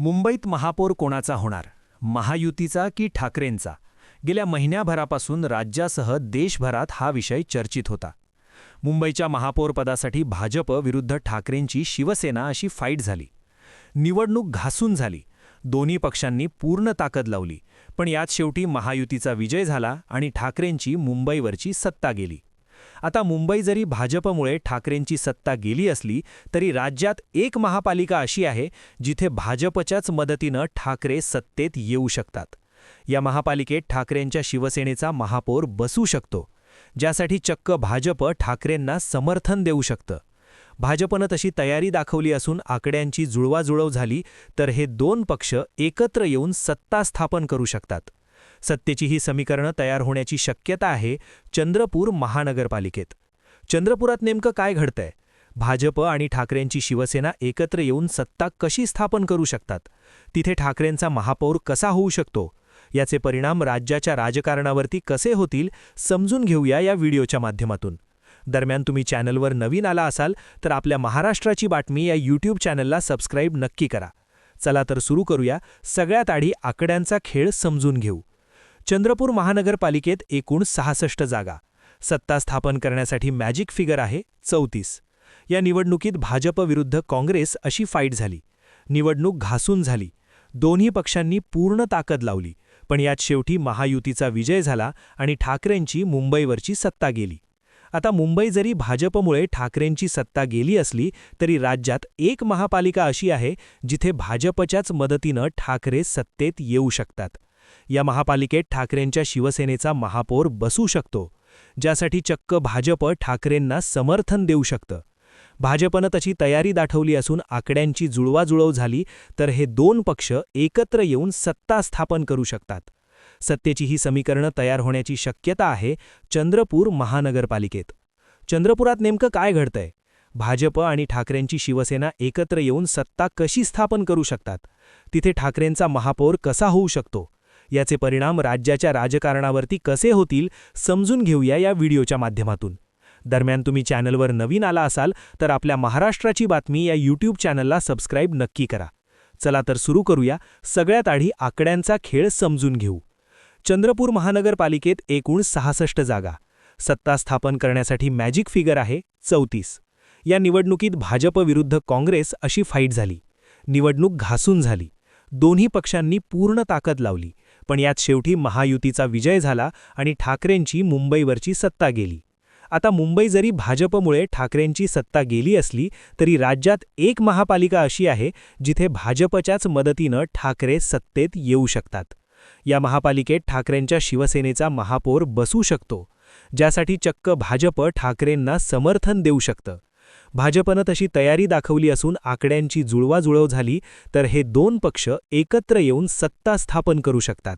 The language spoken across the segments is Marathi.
मुंबईत महापौर कोणाचा होणार? महायुतीचा की ठाकरेंचा? गेल्या महिन्याभरापासून राज्यासह देशभरात हा विषय चर्चित होता. मुंबईच्या महापौरपदासाठी भाजप विरुद्ध ठाकरेंची शिवसेना अशी फाईट झाली. निवडणूक घासून झाली. दोन्ही पक्षांनी पूर्ण ताकद लावली. पण यात शेवटी महायुतीचा विजय झाला आणि ठाकरेंची मुंबईवरची सत्ता गेली. आता मुंबई जरी भाजपमुळे ठाकरेंची सत्ता गेली असली तरी राज्यात एक महापालिका अशी आहे जिथे भाजपच्याच मदतीनं ठाकरे सत्तेत येऊ शकतात. या महापालिकेत ठाकरेंच्या शिवसेनेचा महापौर बसू शकतो ज्यासाठी चक्क भाजप ठाकरेंना समर्थन देऊ शकतं. भाजपनं तशी तयारी दाखवली असून आकड्यांची जुळवाजुळव झाली तर हे दोन पक्ष एकत्र येऊन सत्ता स्थापन करू शकतात. सत्तेची ही समीकरणं तयार होण्याची शक्यता आहे चंद्रपूर महानगरपालिकेत. चंद्रपुरात नेमकं काय घडतंय? भाजप आणि ठाकरेंची शिवसेना एकत्र येऊन सत्ता कशी स्थापन करू शकतात? तिथे ठाकरेंचा महापौर कसा होऊ शकतो? याचे परिणाम राज्याच्या राजकारणावरती कसे होतील समजून घेऊया या व्हिडिओच्या माध्यमातून. दरम्यान तुम्ही चॅनलवर नवीन आला असाल तर आपल्या महाराष्ट्राची बातमी या यूट्यूब चॅनलला सबस्क्राईब नक्की करा. चला तर सुरू करूया सगळ्यात आधी आकड्यांचा खेळ समजून घेऊ. चंद्रपूर महानगरपालिकेत एकूण सहासष्ट जागा. सत्ता स्थापन करण्यासाठी मॅजिक फिगर आहे चौतीस. या निवडणुकीत भाजप विरुद्ध काँग्रेस अशी फाईट झाली. निवडणूक घासून झाली. दोन्ही पक्षांनी पूर्ण ताकद लावली. पण यात शेवटी महायुतीचा विजय झाला आणि ठाकरेंची मुंबईवरची सत्ता गेली. आता मुंबई जरी भाजपमुळे ठाकरेंची सत्ता गेली असली तरी राज्यात एक महापालिका अशी आहे जिथे भाजपच्याच मदतीनं ठाकरे सत्तेत येऊ शकतात. या महापालिकेत ठाकरेंच्या शिवसेनेचा महापौर बसू शकतो ज्यासाठी चक्क भाजप ठाकरेंना समर्थन देऊ शकतं. भाजपनं तशी तयारी दाखवली असून आकड्यांची जुळवाजुळव झाली तर हे दोन पक्ष एकत्र येऊन सत्ता स्थापन करू शकतात. सत्तेची ही समीकरणं तयार होण्याची शक्यता आहे चंद्रपूर महानगरपालिकेत. चंद्रपुरात नेमकं काय घडतंय? भाजप आणि ठाकरेंची शिवसेना एकत्र येऊन सत्ता कशी स्थापन करू शकतात? तिथे ठाकरेंचा महापौर कसा होऊ शकतो? याचे परिणाम राज्याच्या राजकारणावरती कसे होतील समजून घेऊया या व्हिडिओच्या माध्यमातून. दरम्यान तुम्ही चॅनलवर नवीन आला असाल तर आपल्या महाराष्ट्राची बातमी या यूट्यूब चॅनलला सबस्क्राईब नक्की करा. चला तर सुरू करूया सगळ्यात आधी आकड्यांचा खेळ समजून घेऊ. चंद्रपूर महानगरपालिकेत एकूण सहासष्ट जागा. सत्ता स्थापन करण्यासाठी मॅजिक फिगर आहे चौतीस. या निवडणुकीत भाजप विरुद्ध काँग्रेस अशी फाईट झाली. निवडणूक घासून झाली. दोन्ही पक्षांनी पूर्ण ताकद लावली. पण यात शेवटी महायुतीचा विजय झाला आणि ठाकरेंची मुंबईवरची सत्ता गेली. आता मुंबई जरी भाजपमुळे ठाकरेंची सत्ता गेली असली तरी राज्यात एक महापालिका अशी आहे जिथे भाजपच्याच मदतीनं ठाकरे सत्तेत येऊ शकतात. या महापालिकेत ठाकरेंच्या शिवसेनेचा महापौर बसू शकतो ज्यासाठी चक्क भाजप ठाकरेंना समर्थन देऊ शकतं. भाजपनं तशी तयारी दाखवली असून आकड्यांची जुळवाजुळव झाली तर हे दोन पक्ष एकत्र येऊन सत्ता स्थापन करू शकतात.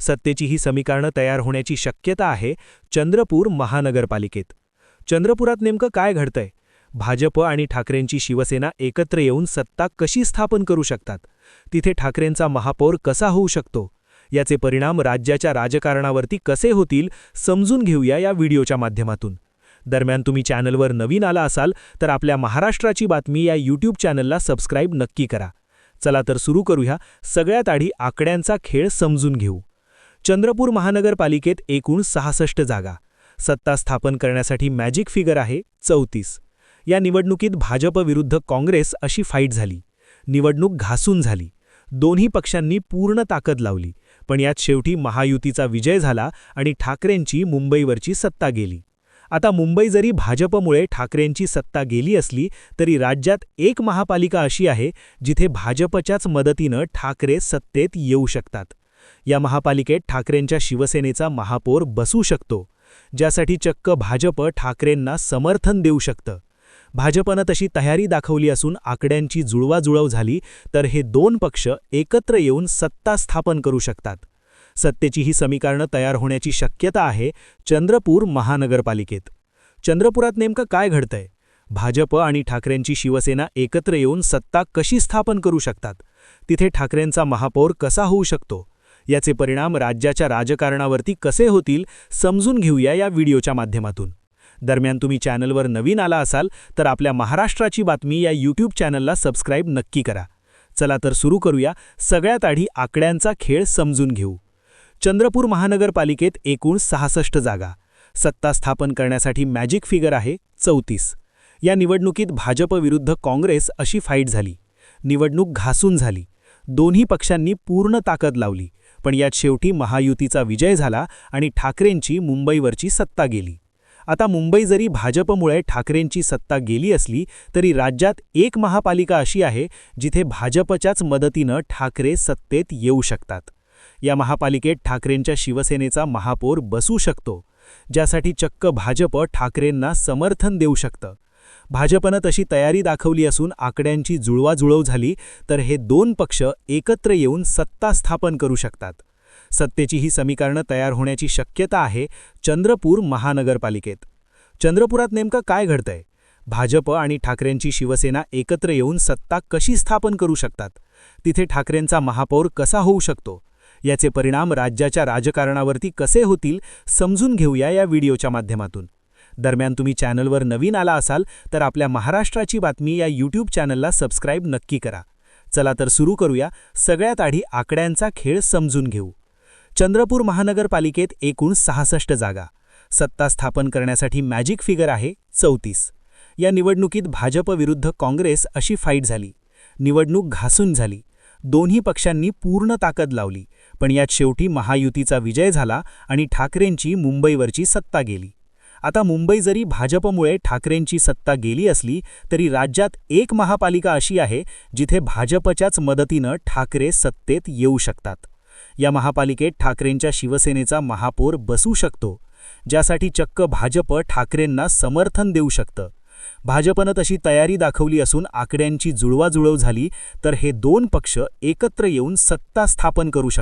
सत्तेची ही समीकरणं तयार होण्याची शक्यता आहे चंद्रपूर महानगरपालिकेत. चंद्रपुरात नेमकं काय घडतंय? भाजप आणि ठाकरेंची शिवसेना एकत्र येऊन सत्ता कशी स्थापन करू शकतात? तिथे ठाकरेंचा महापौर कसा होऊ शकतो? याचे परिणाम राज्याच्या राजकारणावरती कसे होतील समजून घेऊया या व्हिडिओच्या माध्यमातून. दरम्यान तुम्ही चॅनलवर नवीन आला असाल तर आपल्या महाराष्ट्राची बातमी या यूट्यूब चॅनलला सबस्क्राईब नक्की करा. चला तर सुरू करूया सगळ्यात आधी आकड्यांचा खेळ समजून घेऊ. चंद्रपूर महानगरपालिकेत एकूण सहासष्ट जागा. सत्ता स्थापन करण्यासाठी मॅजिक फिगर आहे चौतीस. या निवडणुकीत भाजप विरुद्ध काँग्रेस अशी फाईट झाली. निवडणूक घासून झाली. दोन्ही पक्षांनी पूर्ण ताकद लावली. पण यात शेवटी महायुतीचा विजय झाला आणि ठाकरेंची मुंबईवरची सत्ता गेली. आता मुंबई जरी भाजपमुळे ठाकरेंची सत्ता गेली असली तरी राज्यात एक महापालिका अशी आहे जिथे भाजपच्याच मदतीनं ठाकरे सत्तेत येऊ शकतात. या महापालिकेत ठाकरेंच्या शिवसेनेचा महापौर बसू शकतो ज्यासाठी चक्क भाजप ठाकरेंना समर्थन देऊ शकतं. भाजपनं तशी तयारी दाखवली असून आकड्यांची जुळवाजुळव झाली तर हे दोन पक्ष एकत्र येऊन सत्ता स्थापन करू शकतात. सत्तेची ही समीकरणं तयार होण्याची शक्यता आहे चंद्रपूर महानगरपालिकेत. चंद्रपुरात नेमकं काय घडतंय? भाजप आणि ठाकरेंची शिवसेना एकत्र येऊन सत्ता कशी स्थापन करू शकतात? तिथे ठाकरेंचा महापौर कसा होऊ शकतो? याचे परिणाम राज्याच्या राजकारणावरती कसे होतील समजून घेऊया या व्हिडिओच्या माध्यमातून. दरम्यान तुम्ही चॅनलवर नवीन आला असाल तर आपल्या महाराष्ट्राची बातमी या यूट्यूब चॅनलला सबस्क्राईब नक्की करा. चला तर सुरू करूया सगळ्यात आधी आकड्यांचा खेळ समजून घेऊ. चंद्रपूर महानगरपालिकेत एकूण सहासष्ट जागा. सत्ता स्थापन करण्यासाठी मॅजिक फिगर आहे चौतीस. या निवडणुकीत भाजप विरुद्ध काँग्रेस अशी फाईट झाली. निवडणूक घासून झाली. दोन्ही पक्षांनी पूर्ण ताकद लावली. पण यात शेवटी महायुतीचा विजय झाला आणि ठाकरेंची मुंबईवरची सत्ता गेली. आता मुंबई जरी भाजपमुळे ठाकरेंची सत्ता गेली असली तरी राज्यात एक महापालिका अशी आहे जिथे भाजपच्याच मदतीनं ठाकरे सत्तेत येऊ शकतात. या महापालिकेत ठाकरेंच्या शिवसेनेचा महापौर बसू शकतो ज्यासाठी चक्क भाजप ठाकरेंना समर्थन देऊ शकतं. भाजपनं तशी तयारी दाखवली असून आकड्यांची जुळवाजुळव झाली तर हे दोन पक्ष एकत्र येऊन सत्ता स्थापन करू शकतात. सत्तेची ही समीकरणं तयार होण्याची शक्यता आहे चंद्रपूर महानगरपालिकेत. चंद्रपुरात नेमकं काय घडतंय? भाजप आणि ठाकरेंची शिवसेना एकत्र येऊन सत्ता कशी स्थापन करू शकतात? तिथे ठाकरेंचा महापौर कसा होऊ शकतो? याचे परिणाम राज्याच्या राजकारणावरती कसे होतील समजून घेऊया या व्हिडिओच्या माध्यमातून. दरम्यान तुम्ही चॅनलवर नवीन आला असाल तर आपल्या महाराष्ट्राची बातमी या यूट्यूब चॅनलला सबस्क्राईब नक्की करा. चला तर सुरू करूया सगळ्यात आधी आकड्यांचा खेळ समजून घेऊ. चंद्रपूर महानगरपालिकेत एकूण सहासष्ट जागा. सत्ता स्थापन करण्यासाठी मॅजिक फिगर आहे चौतीस. या निवडणुकीत भाजप विरुद्ध काँग्रेस अशी फाईट झाली. निवडणूक घासून झाली. दोन्ही पक्षांनी पूर्ण ताकद लावली. पण यात शेवटी महायुतीचा विजय झाला आणि ठाकरेंची मुंबईवरची सत्ता गेली. आता मुंबई जरी भाजपमुळे ठाकरेंची सत्ता गेली असली तरी राज्यात एक महापालिका अशी आहे जिथे भाजपच्याच मदतीनं ठाकरे सत्तेत येऊ शकतात. या महापालिकेत ठाकरेंच्या शिवसेनेचा महापौर बसू शकतो ज्यासाठी चक्क भाजप ठाकरेंना समर्थन देऊ शकतं. भाजपनं तशी तयारी दाखवली असून आकड्यांची जुळवाजुळव झाली तर हे दोन पक्ष एकत्र येऊन सत्ता स्थापन करू शकतात.